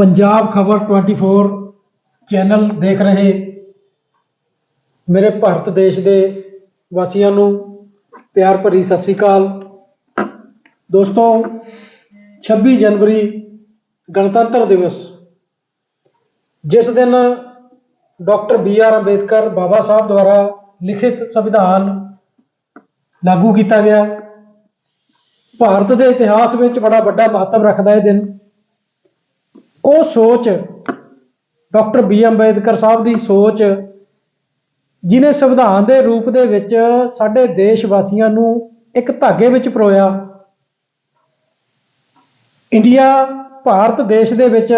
ਪੰਜਾਬ ਖਬਰ 24 ਚੈਨਲ ਦੇਖ ਰਹੇ ਮੇਰੇ ਭਾਰਤ ਦੇਸ਼ ਦੇ ਵਾਸੀਆਂ ਨੂੰ ਪਿਆਰ ਭਰੀ ਸਤਿ ਸ੍ਰੀ ਅਕਾਲ। ਦੋਸਤੋ 26 ਜਨਵਰੀ ਗਣਤੰਤਰ ਦਿਵਸ। ਜਿਸ ਦਿਨ doctor B R Ambedkar Baba Sahib ਦੁਆਰਾ ਲਿਖਿਤ ਸੰਵਿਧਾਨ ਲਾਗੂ ਕੀਤਾ ਗਿਆ, ਭਾਰਤ ਦੇ ਇਤਿਹਾਸ ਵਿੱਚ ਬੜਾ ਵੱਡਾ ਮਹੱਤਵ ਰੱਖਦਾ ਇਹ ਦਿਨ। ਉਹ ਸੋਚ, ਡਾਕਟਰ ਬੀ ਅੰਬੇਦਕਰ ਸਾਹਿਬ ਦੀ ਸੋਚ ਜਿਨੇ ਸੰਵਿਧਾਨ ਦੇ ਰੂਪ ਦੇ ਵਿੱਚ ਸਾਡੇ ਦੇਸ਼ ਵਾਸੀਆਂ ਨੂੰ ਇੱਕ ਧਾਗੇ ਵਿੱਚ ਪਰੋਇਆ। ਇੰਡੀਆ, ਭਾਰਤ ਦੇਸ਼ ਦੇ ਵਿੱਚ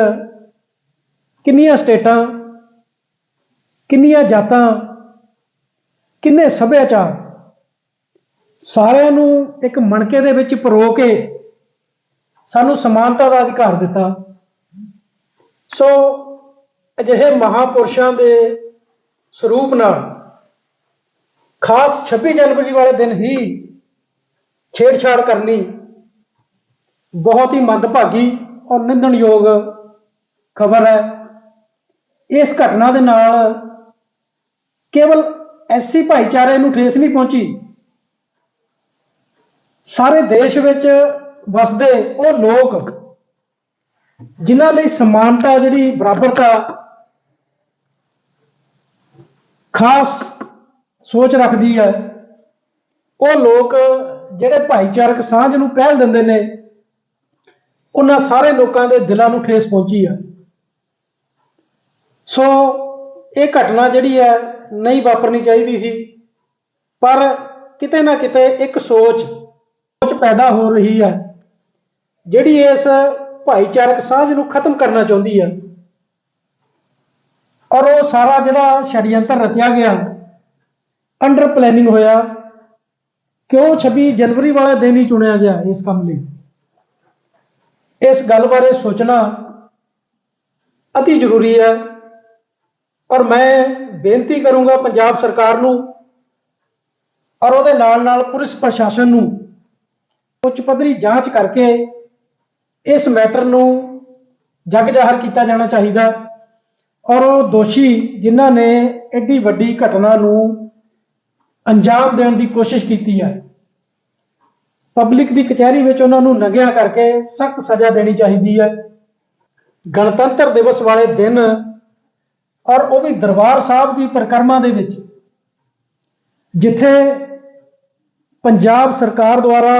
ਕਿੰਨੀਆਂ ਸਟੇਟਾਂ, ਕਿੰਨੀਆਂ ਜਾਤਾਂ, ਕਿੰਨੇ ਸੱਭਿਆਚਾਰ, ਸਾਰਿਆਂ ਨੂੰ ਇੱਕ ਮਣਕੇ ਦੇ ਵਿੱਚ ਪਰੋ ਕੇ ਸਾਨੂੰ ਸਮਾਨਤਾ ਦਾ ਅਧਿਕਾਰ ਦਿੱਤਾ। ਸੋ ਅਜਿਹੇ ਮਹਾਪੁਰਸ਼ਾਂ ਦੇ ਸਰੂਪ ਨਾਲ ਖਾਸ 26 ਜਨਵਰੀ ਵਾਲੇ ਦਿਨ ਹੀ ਛੇੜਛਾੜ ਕਰਨੀ ਬਹੁਤ ਹੀ ਮੰਦਭਾਗੀ ਔਰ ਨਿੰਦਣਯੋਗ ਖਬਰ ਹੈ। ਇਸ ਘਟਨਾ ਦੇ ਨਾਲ ਕੇਵਲ ਐਸੀ ਭਾਈਚਾਰੇ ਨੂੰ ਠੇਸ ਨਹੀਂ ਪਹੁੰਚੀ। ਸਾਰੇ ਦੇਸ਼ ਵਿੱਚ ਵਸਦੇ ਉਹ ਲੋਕ ਜਿਨ੍ਹਾਂ ਲਈ ਸਮਾਨਤਾ ਜਿਹੜੀ ਬਰਾਬਰਤਾ ਖਾਸ ਸੋਚ ਰੱਖਦੀ ਹੈ, ਉਹ ਲੋਕ ਜਿਹੜੇ ਭਾਈਚਾਰਕ ਸਾਂਝ ਨੂੰ ਪਹਿਲ ਦਿੰਦੇ ਨੇ, ਉਹਨਾਂ ਸਾਰੇ ਲੋਕਾਂ ਦੇ ਦਿਲਾਂ ਨੂੰ ਠੇਸ ਪਹੁੰਚੀ ਹੈ ਸੋ ਇਹ ਘਟਨਾ ਜਿਹੜੀ ਹੈ, ਨਹੀਂ ਵਾਪਰਨੀ ਚਾਹੀਦੀ ਸੀ, ਪਰ ਕਿਤੇ ਨਾ ਕਿਤੇ ਇੱਕ ਸੋਚ ਸੋਚ ਪੈਦਾ ਹੋ ਰਹੀ ਹੈ, ਜਿਹੜੀ ਇਸ ਭਾਈਚਾਰਕ ਸਾਂਝ ਨੂੰ ਖਤਮ ਕਰਨਾ ਚਾਹੁੰਦੀ ਹੈ ਔਰ ਉਹ ਸਾਰਾ ਜਿਹੜਾ ਛੜਯੰਤਰ ਰਚਿਆ ਗਿਆ ਅੰਡਰ ਪਲੈਨਿੰਗ ਹੋਇਆ, ਕਿਉਂ 26 ਜਨਵਰੀ ਵਾਲਾ ਦਿਨ ਹੀ ਚੁਣਿਆ ਗਿਆ ਇਸ ਕੰਮ ਲਈ? ਇਸ ਗੱਲ ਬਾਰੇ ਸੋਚਣਾ ਅਤੀ ਜ਼ਰੂਰੀ ਹੈ ਔਰ ਮੈਂ ਬੇਨਤੀ ਕਰੂੰਗਾ ਪੰਜਾਬ ਸਰਕਾਰ ਨੂੰ ਔਰ ਉਹਦੇ ਨਾਲ ਨਾਲ ਪੁਲਿਸ ਪ੍ਰਸ਼ਾਸਨ ਨੂੰ ਉੱਚ ਪੱਧਰੀ ਜਾਂਚ ਕਰਕੇ ਇਸ ਮੈਟਰ ਨੂੰ ਜਗ ਜ਼ਾਹਰ ਕੀਤਾ ਜਾਣਾ ਚਾਹੀਦਾ ਔਰ ਉਹ ਦੋਸ਼ੀ ਜਿਨ੍ਹਾਂ ਨੇ ਐਡੀ ਵੱਡੀ ਘਟਨਾ ਨੂੰ ਅੰਜਾਮ ਦੇਣ ਦੀ ਕੋਸ਼ਿਸ਼ ਕੀਤੀ ਹੈ ਪਬਲਿਕ ਦੀ ਕਚਹਿਰੀ ਵਿੱਚ ਉਹਨਾਂ ਨੂੰ ਨੰਗਿਆ ਕਰਕੇ ਸਖਤ ਸਜ਼ਾ ਦੇਣੀ ਚਾਹੀਦੀ ਹੈ। ਗਣਤੰਤਰ ਦਿਵਸ ਵਾਲੇ ਦਿਨ ਔਰ ਉਹ ਵੀ ਦਰਬਾਰ ਸਾਹਿਬ ਦੀ ਪਰਿਕਰਮਾ ਦੇ ਵਿੱਚ, ਜਿੱਥੇ ਪੰਜਾਬ ਸਰਕਾਰ ਦੁਆਰਾ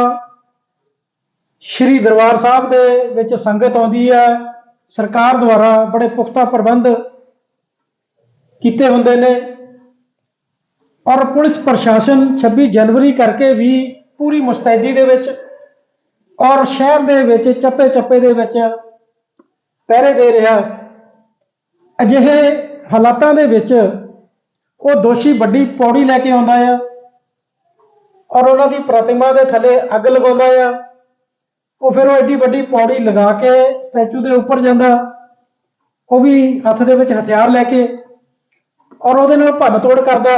ਸ਼੍ਰੀ ਦਰਬਾਰ ਸਾਹਿਬ ਦੇ ਵਿੱਚ ਸੰਗਤ ਆਉਂਦੀ ਹੈ। ਸਰਕਾਰ ਦੁਆਰਾ ਬੜੇ ਪੁਖਤਾ ਪ੍ਰਬੰਧ ਕੀਤੇ ਹੁੰਦੇ ਨੇ। ਔਰ ਪੁਲਿਸ ਪ੍ਰਸ਼ਾਸਨ 26 ਜਨਵਰੀ ਕਰਕੇ ਵੀ ਪੂਰੀ ਮੁਸਤੈਦੀ ਦੇ ਵਿੱਚ ਔਰ ਸ਼ਹਿਰ ਦੇ ਵਿੱਚ ਚੱਪੇ ਚੱਪੇ ਦੇ ਵਿੱਚ ਪਹਿਰੇ ਦੇ ਰਿਹਾ। ਅਜਿਹੇ ਹਾਲਾਤਾਂ ਦੇ ਵਿੱਚ ਉਹ ਦੋਸ਼ੀ ਵੱਡੀ ਪੌੜੀ ਲੈ ਕੇ ਆਉਂਦਾ ਆ ਔਰ ਉਹਨਾਂ ਦੀ ਪ੍ਰਤਿਮਾ ਦੇ ਥੱਲੇ ਅੱਗ ਲਗਾਉਂਦਾ ਆ। ਉਹ ਫਿਰ ਉਹ ਐਡੀ ਵੱਡੀ ਪੌੜੀ ਲਗਾ ਕੇ ਸਟੈਚੂ ਦੇ ਉੱਪਰ ਜਾਂਦਾ। ਉਹ ਵੀ ਹੱਥ ਦੇ ਵਿੱਚ ਹਥਿਆਰ ਲੈ ਕੇ ਔਰ ਉਹਦੇ ਨਾਲ ਭੰਨ ਤੋੜ ਕਰਦਾ।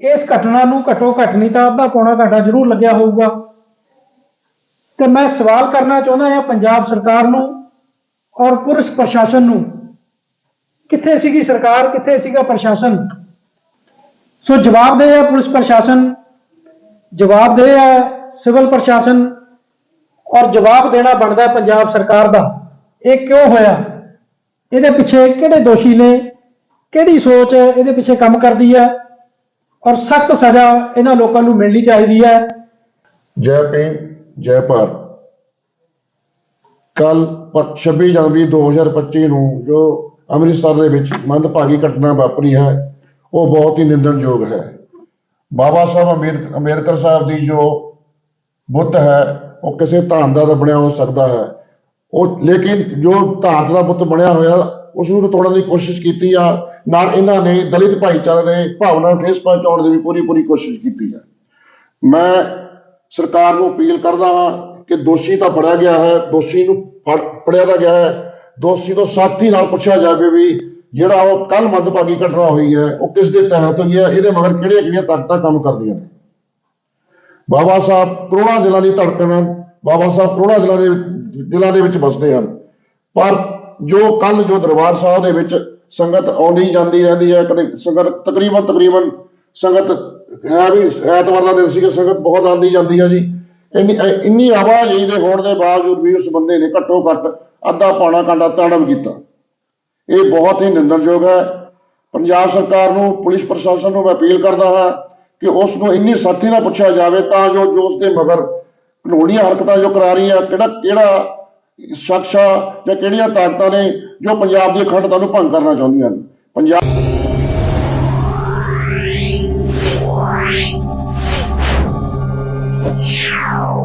ਇਸ ਘਟਨਾ ਨੂੰ ਘਟੋ ਘੱਟ ਨਹੀਂ ਤਾਂ ਅੱਧਾ ਪੌਣਾ ਘੰਟਾ ਜ਼ਰੂਰ ਲੱਗਿਆ ਹੋਊਗਾ। ਤੇ ਮੈਂ ਸਵਾਲ ਕਰਨਾ ਚਾਹੁੰਦਾ ਹਾਂ ਪੰਜਾਬ ਸਰਕਾਰ ਨੂੰ ਔਰ ਪੁਲਿਸ ਪ੍ਰਸ਼ਾਸਨ ਨੂੰ। ਕਿੱਥੇ ਸੀਗੀ ਸਰਕਾਰ, ਕਿੱਥੇ ਸੀਗਾ ਪ੍ਰਸ਼ਾਸਨ? ਸੋ ਜਵਾਬ ਦੇ ਹੈ ਪੁਲਿਸ ਪ੍ਰਸ਼ਾਸਨ, ਜਵਾਬ ਦੇ ਆ ਸਿਵਲ ਪ੍ਰਸ਼ਾਸਨ ਔਰ ਜਵਾਬ ਦੇਣਾ ਬਣਦਾ ਪੰਜਾਬ ਸਰਕਾਰ ਦਾ। ਇਹ ਕਿਉਂ ਹੋਇਆ? ਇਹਦੇ ਪਿੱਛੇ ਕਿਹੜੇ ਦੋਸ਼ੀ ਨੇ? ਕਿਹੜੀ ਸੋਚ ਇਹਦੇ ਪਿੱਛੇ ਕੰਮ ਕਰਦੀ ਹੈ? ਔਰ ਸਖਤ ਸਜ਼ਾ ਇਹਨਾਂ ਲੋਕਾਂ ਨੂੰ ਮਿਲਣੀ ਚਾਹੀਦੀ ਹੈ। ਜੈ ਭੀਮ, ਜੈ ਭਾਰਤ। ਕੱਲ 26 ਜਨਵਰੀ 2025 ਨੂੰ ਜੋ ਅੰਮ੍ਰਿਤਸਰ ਦੇ ਵਿੱਚ ਮੰਦਭਾਗੀ ਘਟਨਾ ਵਾਪਰੀ ਹੈ, ਉਹ ਬਹੁਤ ਹੀ ਨਿੰਦਣਯੋਗ ਹੈ। ਬਾਬਾ ਸਾਹਿਬ ਅੰਬੇਦ- ਅੰਬੇਦਕਰ ਸਾਹਿਬ ਦੀ ਜੋ ਬੁੱਤ ਹੈ ਉਹ ਕਿਸੇ ਧਾਨ ਦਾ ਬਣਿਆ ਹੋ ਸਕਦਾ ਹੈ। ਉਹ ਲੇਕਿਨ ਜੋ ਧਾਤ ਦਾ ਪੁੱਤ ਬਣਿਆ ਹੋਇਆ, ਉਸ ਨੂੰ ਤੋੜਨ ਦੀ ਕੋਸ਼ਿਸ਼ ਕੀਤੀ ਆ। ਨਾਲ ਇਹਨਾਂ ਨੇ ਦਲਿਤ ਭਾਈਚਾਰੇ ਦੇ ਭਾਵਨਾ ਨੂੰ ਠੇਸ ਪਹੁੰਚਾਉਣ ਦੀ ਵੀ ਪੂਰੀ ਪੂਰੀ ਕੋਸ਼ਿਸ਼ ਕੀਤੀ ਹੈ। ਮੈਂ ਸਰਕਾਰ ਨੂੰ ਅਪੀਲ ਕਰਦਾ ਹਾਂ ਕਿ ਦੋਸ਼ੀ ਤਾਂ ਫੜਿਆ ਗਿਆ ਹੈ, ਦੋਸ਼ੀ ਨੂੰ ਫੜ, ਫੜਿਆ ਗਿਆ ਹੈ। ਦੋਸ਼ੀ ਤੋਂ ਸਾਥੀ ਨਾਲ ਪੁੱਛਿਆ ਜਾਵੇ ਵੀ ਜਿਹੜਾ ਉਹ ਕੱਲ ਮੰਦਭਾਗੀ ਘਟਨਾ ਹੋਈ ਹੈ, ਉਹ ਕਿਸ ਦੇ ਤਹਿਤ ਹੋਈ ਹੈ, ਇਹਦੇ ਮਗਰ ਕਿਹੜੀਆਂ ਕਿਹੜੀਆਂ ਤਾਕਤਾਂ ਕੰਮ ਕਰਦੀਆਂ ਨੇ? ਬਾਬਾ ਸਾਹਿਬ ਕਰੋੜਾਂ ਦਿਲਾਂ ਦੀ ਧੜਕਣ ਹਨ, ਬਾਬਾ ਸਾਹਿਬ ਕਰੋੜਾਂ ਦਿਲਾਂ ਦੇ ਦਿਲਾਂ ਦੇ ਵਿੱਚ ਵਸਦੇ ਹਨ। ਪਰ ਜੋ ਕੱਲ ਜੋ ਦਰਬਾਰ ਸਾਹਿਬ ਦੇ ਵਿੱਚ ਸੰਗਤ ਆਉਂਦੀ ਜਾਂਦੀ ਰਹਿੰਦੀ ਹੈ, ਕਦੇ ਸੰਗਤ ਤਕਰੀਬਨ ਤਕਰੀਬਨ ਸੰਗਤ ਹੈ ਵੀ ਐਤਵਾਰ ਦਾ ਦਿਨ ਸੀਗਾ, ਸੰਗਤ ਬਹੁਤ ਆਉਂਦੀ ਜਾਂਦੀ ਹੈ ਜੀ। ਇੰਨੀ ਇੰਨੀ ਆਵਾਜਾਈ ਦੇ ਹੋਣ ਦੇ ਬਾਵਜੂਦ ਵੀ ਉਸ ਬੰਦੇ ਨੇ ਘੱਟੋ ਘੱਟ ਅੱਧਾ ਪੌਣਾ ਘੰਟਾ ਤਾੜਮ ਕੀਤਾ। ਇਹ ਬਹੁਤ ਹੀ ਨਿੰਦਣਯੋਗ ਹੈ। ਪੰਜਾਬ ਸਰਕਾਰ ਨੂੰ, ਪੁਲਿਸ ਪ੍ਰਸ਼ਾਸਨ ਨੂੰ ਮੈਂ ਅਪੀਲ ਕਰਦਾ ਹਾਂ ਕਿ ਉਸ ਨੂੰ ਇੰਨੀ ਸਾਥੀ ਨਾਲ ਪੁੱਛਿਆ ਜਾਵੇ ਤਾਂ ਜੋ ਜੋ ਉਸ ਦੇ ਮਗਰ ਕਾਨੂੰਨੀ ਹਰਕਤਾਂ ਜੋ ਕਰਾ ਰਹੀ ਹੈ ਕਿਹੜਾ ਕਿਹੜਾ ਸ਼ਖਸ ਆ ਜਾਂ ਕਿਹੜੀਆਂ ਤਾਕਤਾਂ ਨੇ ਜੋ ਪੰਜਾਬ ਦੀ ਅਖੰਡਤਾ ਨੂੰ ਭੰਗ ਕਰਨਾ ਚਾਹੁੰਦੀਆਂ ਹਨ ਪੰਜਾਬ Yeah.